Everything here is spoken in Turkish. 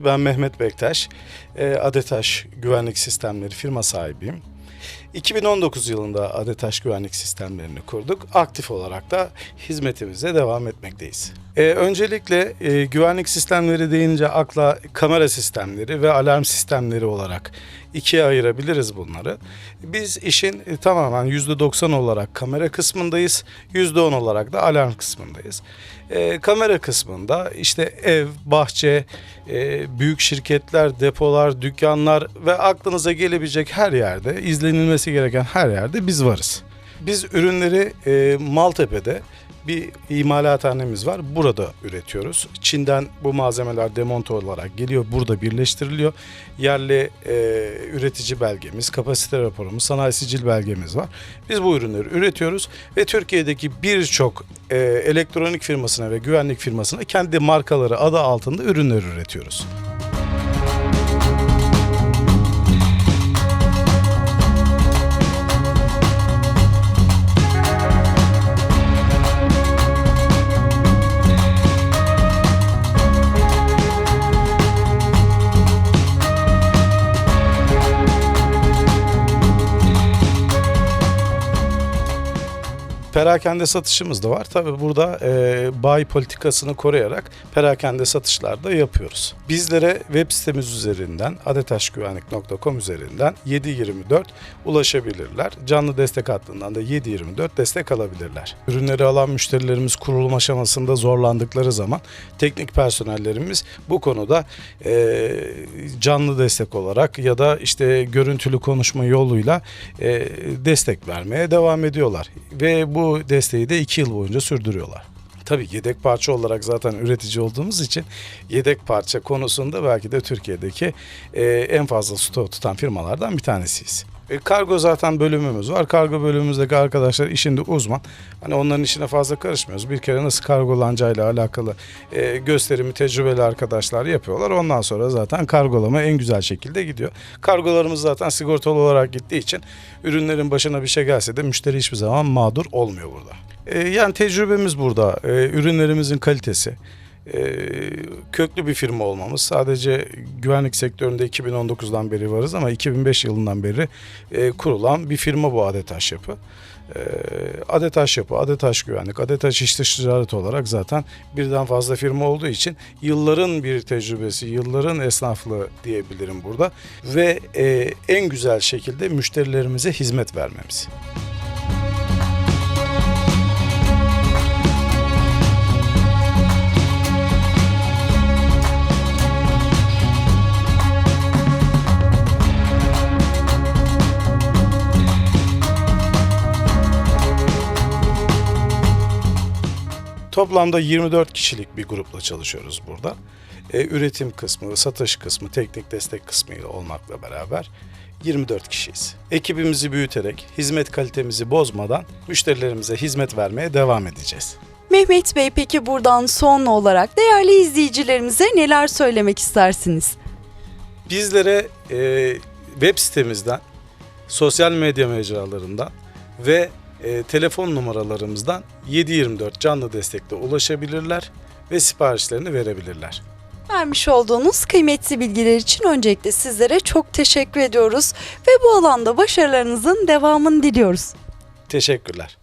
Ben Mehmet Bektaş, e, Adetaş Güvenlik Sistemleri firma sahibiyim. 2019 yılında Adetaş Güvenlik Sistemlerini kurduk. Aktif olarak da hizmetimize devam etmekteyiz. E, öncelikle e, güvenlik sistemleri deyince akla kamera sistemleri ve alarm sistemleri olarak ikiye ayırabiliriz bunları. Biz işin e, tamamen %90 olarak kamera kısmındayız, %10 olarak da alarm kısmındayız. E, kamera kısmında işte ev, bahçe, e, büyük şirketler, depolar, dükkanlar ve aklınıza gelebilecek her yerde, izlenilmesi gereken her yerde biz varız. Biz ürünleri e, Maltepe'de bir imalathanemiz var. Burada üretiyoruz. Çin'den bu malzemeler demonte olarak geliyor. Burada birleştiriliyor. Yerli e, üretici belgemiz, kapasite raporumuz, sanayi sicil belgemiz var. Biz bu ürünleri üretiyoruz ve Türkiye'deki birçok e, elektronik firmasına ve güvenlik firmasına kendi markaları adı altında ürünler üretiyoruz. Perakende satışımız da var. Tabi burada e, bayi politikasını koruyarak perakende satışlar da yapıyoruz. Bizlere web sitemiz üzerinden adetaşgüvenlik.com üzerinden 7/24 ulaşabilirler. Canlı destek hattından da 7/24 destek alabilirler. Ürünleri alan müşterilerimiz kurulum aşamasında zorlandıkları zaman teknik personellerimiz bu konuda e, canlı destek olarak ya da işte görüntülü konuşma yoluyla e, destek vermeye devam ediyorlar. Ve bu desteği de 2 yıl boyunca sürdürüyorlar. Tabii yedek parça olarak zaten üretici olduğumuz için yedek parça konusunda belki de Türkiye'deki e, en fazla stok tutan firmalardan bir tanesiyiz. E, kargo zaten bölümümüz var. Kargo bölümümüzdeki arkadaşlar işinde uzman. Hani onların işine fazla karışmıyoruz. Bir kere nasıl kargolanacağıyla alakalı e, gösterimi tecrübeli arkadaşlar yapıyorlar. Ondan sonra zaten kargolama en güzel şekilde gidiyor. Kargolarımız zaten sigortalı olarak gittiği için ürünlerin başına bir şey gelse de müşteri hiçbir zaman mağdur olmuyor burada. E, yani tecrübemiz burada. E, ürünlerimizin kalitesi. E, köklü bir firma olmamız. Sadece güvenlik sektöründe 2019'dan beri varız ama 2005 yılından beri e, kurulan bir firma bu Adetaş Yapı. E, Adetaş Yapı, Adetaş Güvenlik, Adetaş İş Dış Ticaret olarak zaten birden fazla firma olduğu için yılların bir tecrübesi, yılların esnaflığı diyebilirim burada. Ve e, en güzel şekilde müşterilerimize hizmet vermemiz. Toplamda 24 kişilik bir grupla çalışıyoruz burada. E, üretim kısmı, satış kısmı, teknik destek kısmı ile olmakla beraber 24 kişiyiz. Ekibimizi büyüterek, hizmet kalitemizi bozmadan müşterilerimize hizmet vermeye devam edeceğiz. Mehmet Bey peki buradan son olarak değerli izleyicilerimize neler söylemek istersiniz? Bizlere e, web sitemizden, sosyal medya mecralarından ve e, telefon numaralarımızdan 7/24 canlı destekle ulaşabilirler ve siparişlerini verebilirler. Vermiş olduğunuz kıymetli bilgiler için öncelikle sizlere çok teşekkür ediyoruz ve bu alanda başarılarınızın devamını diliyoruz. Teşekkürler.